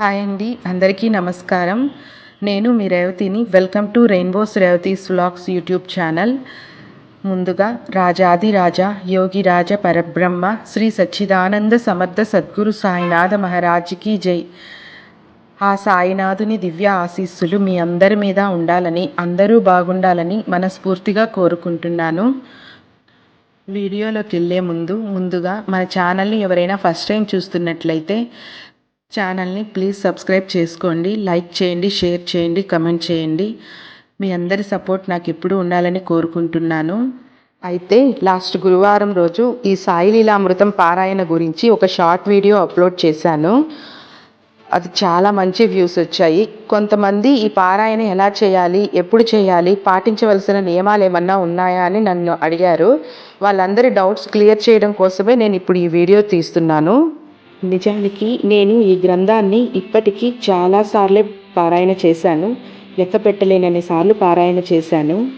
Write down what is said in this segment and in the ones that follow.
Hi అండి అందరికీ నమస్కారం. నేను మీ రేవతిని welcome to rainbows Revathi's vlogs YouTube channel. ముందుగా రాజాది రాజా యోగి రాజ పరబ్రహ్మ శ్రీ సచ్చిదానంద సమర్థ సద్గురు సాయినాథ మహారాజ్కి జై. ఆ సాయినాథుని దివ్య ఆశీస్సులు మీ అందరి మీద ఉండాలని అందరూ బాగుండాలని మనస్ఫూర్తిగా కోరుకుంటున్నాను. వీడియోలోకి వెళ్ళే ముందు ముందుగా మన ఛానల్ని ఎవరైనా ఫస్ట్ టైం చూస్తున్నట్లయితే ఛానల్ని ప్లీజ్ సబ్స్క్రైబ్ చేసుకోండి లైక్ చేయండి షేర్ చేయండి కమెంట్ చేయండి. మీ అందరి సపోర్ట్ నాకు ఎప్పుడు ఉండాలని కోరుకుంటున్నాను. అయితే లాస్ట్ గురువారం రోజు ఈ సాయి లీలామృతం పారాయణ గురించి ఒక షార్ట్ వీడియో అప్లోడ్ చేశాను. అది చాలా మంచి వ్యూస్ వచ్చాయి. కొంతమంది ఈ పారాయణ ఎలా చేయాలి ఎప్పుడు చేయాలి పాటించవలసిన నియమాలు ఏమన్నా ఉన్నాయా అని నన్ను అడిగారు. వాళ్ళందరి డౌట్స్ క్లియర్ చేయడం కోసమే నేను ఇప్పుడు ఈ వీడియో తీస్తున్నాను. నిజానికి నేను ఈ గ్రంథాన్ని ఇప్పటికీ చాలాసార్లే పారాయణ చేశాను. లెక్క పెట్టలేనన్ని సార్లు పారాయణ చేశాను.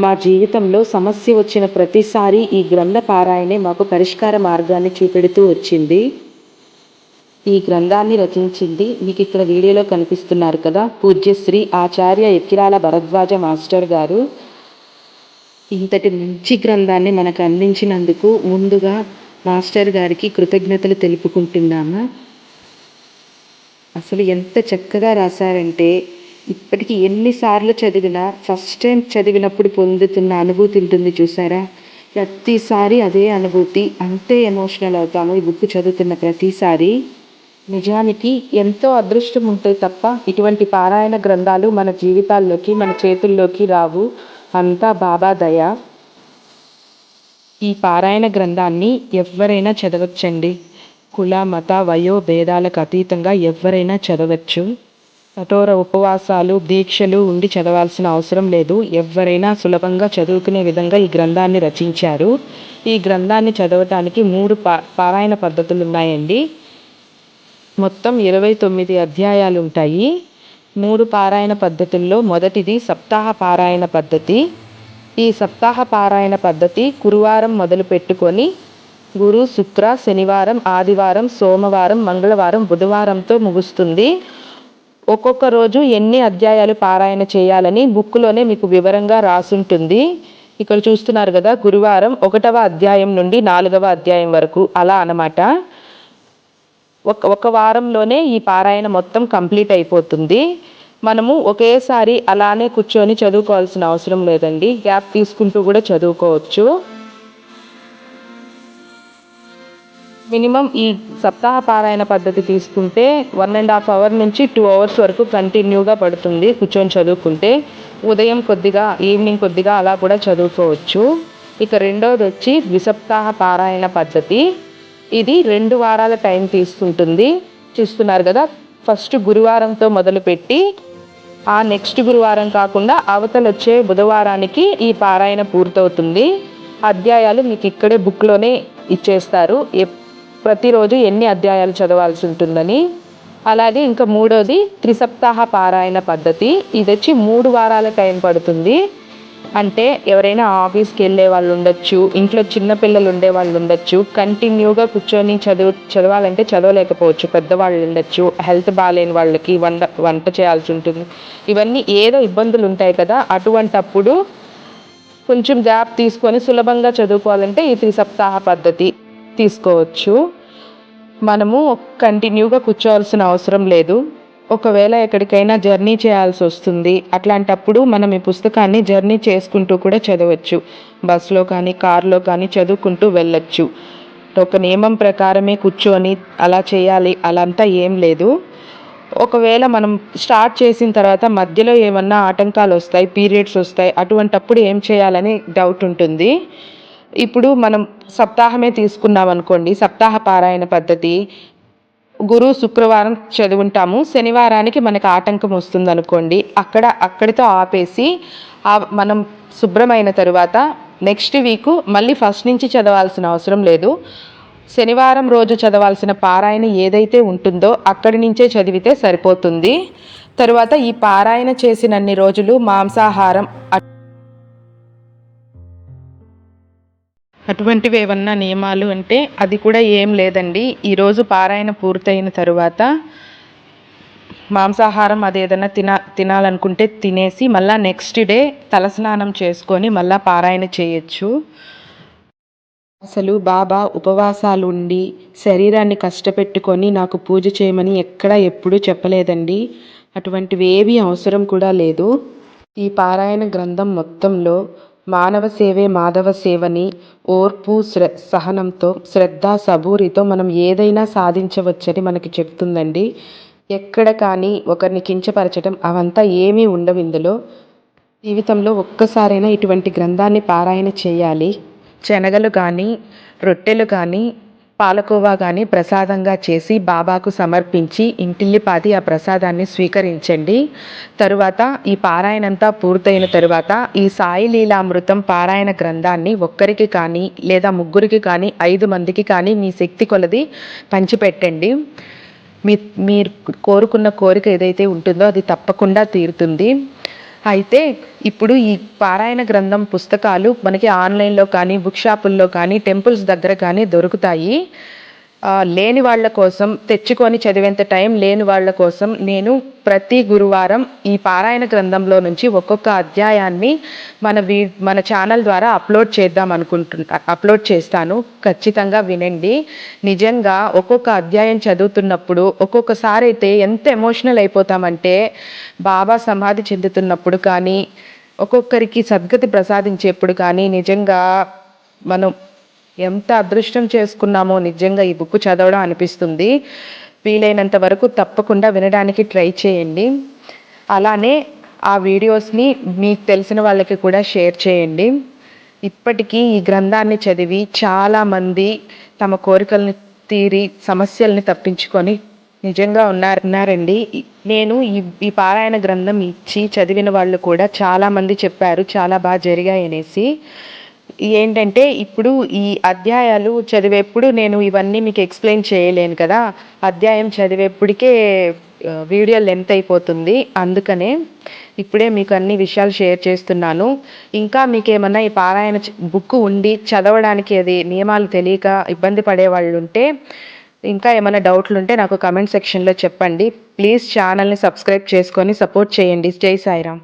మా జీవితంలో సమస్య వచ్చిన ప్రతిసారి ఈ గ్రంథ పారాయణే మాకు పరిష్కార మార్గాన్ని చూపెడుతూ వచ్చింది. ఈ గ్రంథాన్ని రచించింది మీకు ఇక్కడ వీడియోలో కనిపిస్తున్నారు కదా పూజ్యశ్రీ ఆచార్య ఎక్కిరాల భరద్వాజ మాస్టర్ గారు. ఇంతటి మంచి గ్రంథాన్ని మనకు అందించినందుకు ముందుగా మాస్టర్ గారికి కృతజ్ఞతలు తెలుపుకుంటున్నాము. అసలు ఎంత చక్కగా రాశారంటే ఇప్పటికి ఎన్నిసార్లు చదివినా ఫస్ట్ టైం చదివినప్పుడు పొందుతున్న అనుభూతి ఉంటుంది చూసారా? ప్రతిసారి అదే అనుభూతి అంతే ఎమోషనల్ అవుతాము ఈ బుక్ చదువుతున్న ప్రతిసారి. నిజానికి ఎంతో అదృష్టం ఉంటే తప్ప ఇటువంటి పారాయణ గ్రంథాలు మన జీవితాల్లోకి మన చేతుల్లోకి రావు. అంతా బాబా దయ. ఈ పారాయణ గ్రంథాన్ని ఎవరైనా చదవచ్చండి. కుల మత వయో భేదాలకు అతీతంగా ఎవరైనా చదవచ్చు. కఠోర ఉపవాసాలు దీక్షలు ఉండి చదవాల్సిన అవసరం లేదు. ఎవరైనా సులభంగా చదువుకునే విధంగా ఈ గ్రంథాన్ని రచించారు. ఈ గ్రంథాన్ని చదవటానికి మూడు పా పారాయణ పద్ధతులు ఉన్నాయండి. మొత్తం ఇరవై తొమ్మిది అధ్యాయాలు ఉంటాయి. మూడు పారాయణ పద్ధతుల్లో మొదటిది సప్తాహ పారాయణ పద్ధతి. ఈ సప్తాహ పారాయణ పద్ధతి గురువారం మొదలు పెట్టుకొని గురు శుక్ర శనివారం ఆదివారం సోమవారం మంగళవారం బుధవారంతో ముగుస్తుంది. ఒక్కొక్క రోజు ఎన్ని అధ్యాయాలు పారాయణ చేయాలని బుక్లోనే మీకు వివరంగా రాసుంటుంది. ఇక్కడ చూస్తున్నారు కదా గురువారం ఒకటవ అధ్యాయం నుండి నాలుగవ అధ్యాయం వరకు అలా అన్నమాట. ఒక ఒక వారంలోనే ఈ పారాయణ మొత్తం కంప్లీట్ అయిపోతుంది. మనము ఒకేసారి అలానే కూర్చొని చదువుకోవాల్సిన అవసరం లేదండి. గ్యాప్ తీసుకుంటూ కూడా చదువుకోవచ్చు. మినిమం ఈ సప్తాహ పారాయణ పద్ధతి తీసుకుంటే వన్ అండ్ హాఫ్ అవర్ నుంచి టూ అవర్స్ వరకు కంటిన్యూగా పడుతుంది కూర్చొని చదువుకుంటే. ఉదయం కొద్దిగా ఈవినింగ్ కొద్దిగా అలా కూడా చదువుకోవచ్చు. ఇక రెండవది వచ్చి ద్విసప్తాహ పారాయణ పద్ధతి. ఇది రెండు వారాల టైం తీసుకుంటుంది. చూస్తున్నారు కదా ఫస్ట్ గురువారంతో మొదలుపెట్టి ఆ నెక్స్ట్ గురువారం కాకుండా అవతల వచ్చే బుధవారానికి ఈ పారాయణ పూర్తవుతుంది. అధ్యాయాలు మీకు ఇక్కడే బుక్లోనే ఇచ్చేస్తారు. ప్రతిరోజు ఎన్ని అధ్యాయాలు చదవాల్సి ఉంటుందని. అలాగే ఇంకా మూడోది త్రిసప్తాహ పారాయణ పద్ధతి. ఇది వచ్చి మూడు వారాల టైం పడుతుంది. అంటే ఎవరైనా ఆఫీస్కి వెళ్ళే వాళ్ళు ఉండొచ్చు ఇంట్లో చిన్నపిల్లలు ఉండే వాళ్ళు ఉండొచ్చు కంటిన్యూగా కూర్చొని చదువు చదవాలంటే చదవలేకపోవచ్చు పెద్దవాళ్ళు ఉండొచ్చు హెల్త్ బాగాలేని వాళ్ళకి వంట వంట చేయాల్సి ఉంటుంది. ఇవన్నీ ఏదో ఇబ్బందులు ఉంటాయి కదా అటువంటప్పుడు కొంచెం గ్యాప్ తీసుకొని సులభంగా చదువుకోవాలంటే ఈ త్రిసప్తాహ పద్ధతి తీసుకోవచ్చు. మనము కంటిన్యూగా కూర్చోవాల్సిన అవసరం లేదు. ఒకవేళ ఎక్కడికైనా జర్నీ చేయాల్సి వస్తుంది అట్లాంటప్పుడు మనం ఈ పుస్తకాన్ని జర్నీ చేసుకుంటూ కూడా చదవచ్చు. బస్సులో కానీ కార్లో కానీ చదువుకుంటూ వెళ్ళొచ్చు. ఒక నియమం ప్రకారమే కూర్చొని అలా చేయాలి అలంతా ఏం లేదు. ఒకవేళ మనం స్టార్ట్ చేసిన తర్వాత మధ్యలో ఏమన్నా ఆటంకాలు వస్తాయి పీరియడ్స్ వస్తాయి అటువంటప్పుడు ఏం చేయాలని డౌట్ ఉంటుంది. ఇప్పుడు మనం సప్తాహమే తీసుకున్నాం అనుకోండి సప్తాహ పారాయణ పద్ధతి గురువు శుక్రవారం చదువుంటాము. శనివారానికి మనకు ఆటంకం వస్తుంది అనుకోండి అక్కడ అక్కడితో ఆపేసి మనం శుభ్రమైన తరువాత నెక్స్ట్ వీక్ మళ్ళీ ఫస్ట్ నుంచి చదవాల్సిన అవసరం లేదు. శనివారం రోజు చదవాల్సిన పారాయణ ఏదైతే ఉంటుందో అక్కడి నుంచే చదివితే సరిపోతుంది. తరువాత ఈ పారాయణ చేసినన్ని రోజులు మాంసాహారం అటువంటివి ఏమన్నా నియమాలు అంటే అది కూడా ఏం లేదండి. ఈరోజు పారాయణ పూర్తయిన తరువాత మాంసాహారం అది ఏదైనా తిన తినాలనుకుంటే తినేసి మళ్ళీ నెక్స్ట్ డే తలస్నానం చేసుకొని మళ్ళీ పారాయణ చేయొచ్చు. అసలు బాబా ఉపవాసాలు ఉండి శరీరాన్ని కష్టపెట్టుకొని నాకు పూజ చేయమని ఎక్కడ ఎప్పుడూ చెప్పలేదండి. అటువంటివి ఏవి అవసరం కూడా లేదు. ఈ పారాయణ గ్రంథం మొత్తంలో మానవ సేవే మాధవ సేవని ఓర్పు శ్ర సహనంతో శ్రద్ధ సబూరితో మనం ఏదైనా సాధించవచ్చని మనకి చెప్తుందండి. ఎక్కడ కానీ ఒకరిని కించపరచడం అవంతా ఏమీ ఉండవు ఇందులో. జీవితంలో ఒక్కసారైనా ఇటువంటి గ్రంథాన్ని పారాయణ చేయాలి. శనగలు కానీ రొట్టెలు కానీ పాలకోవా కానీ ప్రసాదంగా చేసి బాబాకు సమర్పించి ఇంటిల్లిపాది ఆ ప్రసాదాన్ని స్వీకరించండి. తరువాత ఈ పారాయణంతా పూర్తయిన తరువాత ఈ సాయి లీలామృతం పారాయణ గ్రంథాన్ని ఒక్కరికి కానీ లేదా ముగ్గురికి కానీ ఐదు మందికి కానీ మీ శక్తి కొలది పంచిపెట్టండి. మీ మీరు కోరుకున్న కోరిక ఏదైతే ఉంటుందో అది తప్పకుండా తీరుతుంది. అయితే ఇప్పుడు ఈ పారాయణ గ్రంథం పుస్తకాలు మనకి ఆన్లైన్లో కానీ బుక్ షాపుల్లో కానీ టెంపుల్స్ దగ్గర కానీ దొరుకుతాయి. లేని వాళ్ళ కోసం తెచ్చుకొని చదివేంత టైం లేని వాళ్ళ కోసం నేను ప్రతి గురువారం ఈ పారాయణ గ్రంథంలో నుంచి ఒక్కొక్క అధ్యాయాన్ని మన వీ మన ఛానల్ ద్వారా అప్లోడ్ చేద్దాం అనుకుంటున్నా అప్లోడ్ చేస్తాను. ఖచ్చితంగా వినండి. నిజంగా ఒక్కొక్క అధ్యాయం చదువుతున్నప్పుడు ఒక్కొక్కసారి అయితే ఎంత ఎమోషనల్ అయిపోతామంటే బాబా సమాధి చెందుతున్నప్పుడు కానీ ఒక్కొక్కరికి సద్గతి ప్రసాదించేప్పుడు కానీ నిజంగా మనం ఎంత అదృష్టం చేసుకున్నామో నిజంగా ఈ బుక్ చదవడం అనిపిస్తుంది. వీలైనంత వరకు తప్పకుండా వినడానికి ట్రై చేయండి. అలానే ఆ వీడియోస్ని మీకు తెలిసిన వాళ్ళకి కూడా షేర్ చేయండి. ఇప్పటికీ ఈ గ్రంథాన్ని చదివి చాలామంది తమ కోరికల్ని తీరి సమస్యల్ని తప్పించుకొని నిజంగా ఉన్నారు ఉన్నారండి. నేను ఈ ఈ పారాయణ గ్రంథం ఇచ్చి చదివిన వాళ్ళు కూడా చాలామంది చెప్పారు చాలా బాగా జరిగాయి అనేసి ఏంటంటే ఇప్పుడు ఈ అధ్యాయాలు చదివేప్పుడు నేను ఇవన్నీ మీకు ఎక్స్ప్లెయిన్ చేయలేను కదా. అధ్యాయం చదివేప్పటికే వీడియో లెంత్ అయిపోతుంది. అందుకనే ఇప్పుడే మీకు అన్ని విషయాలు షేర్ చేస్తున్నాను. ఇంకా మీకు ఏమన్నా ఈ పారాయణ బుక్ ఉండి చదవడానికి అది నియమాలు తెలియక ఇబ్బంది పడే వాళ్ళు ఉంటే ఇంకా ఏమైనా డౌట్లు ఉంటే నాకు కమెంట్ సెక్షన్లో చెప్పండి. ప్లీజ్ ఛానల్ని సబ్స్క్రైబ్ చేసుకొని సపోర్ట్ చేయండి. జై సాయిరామ్.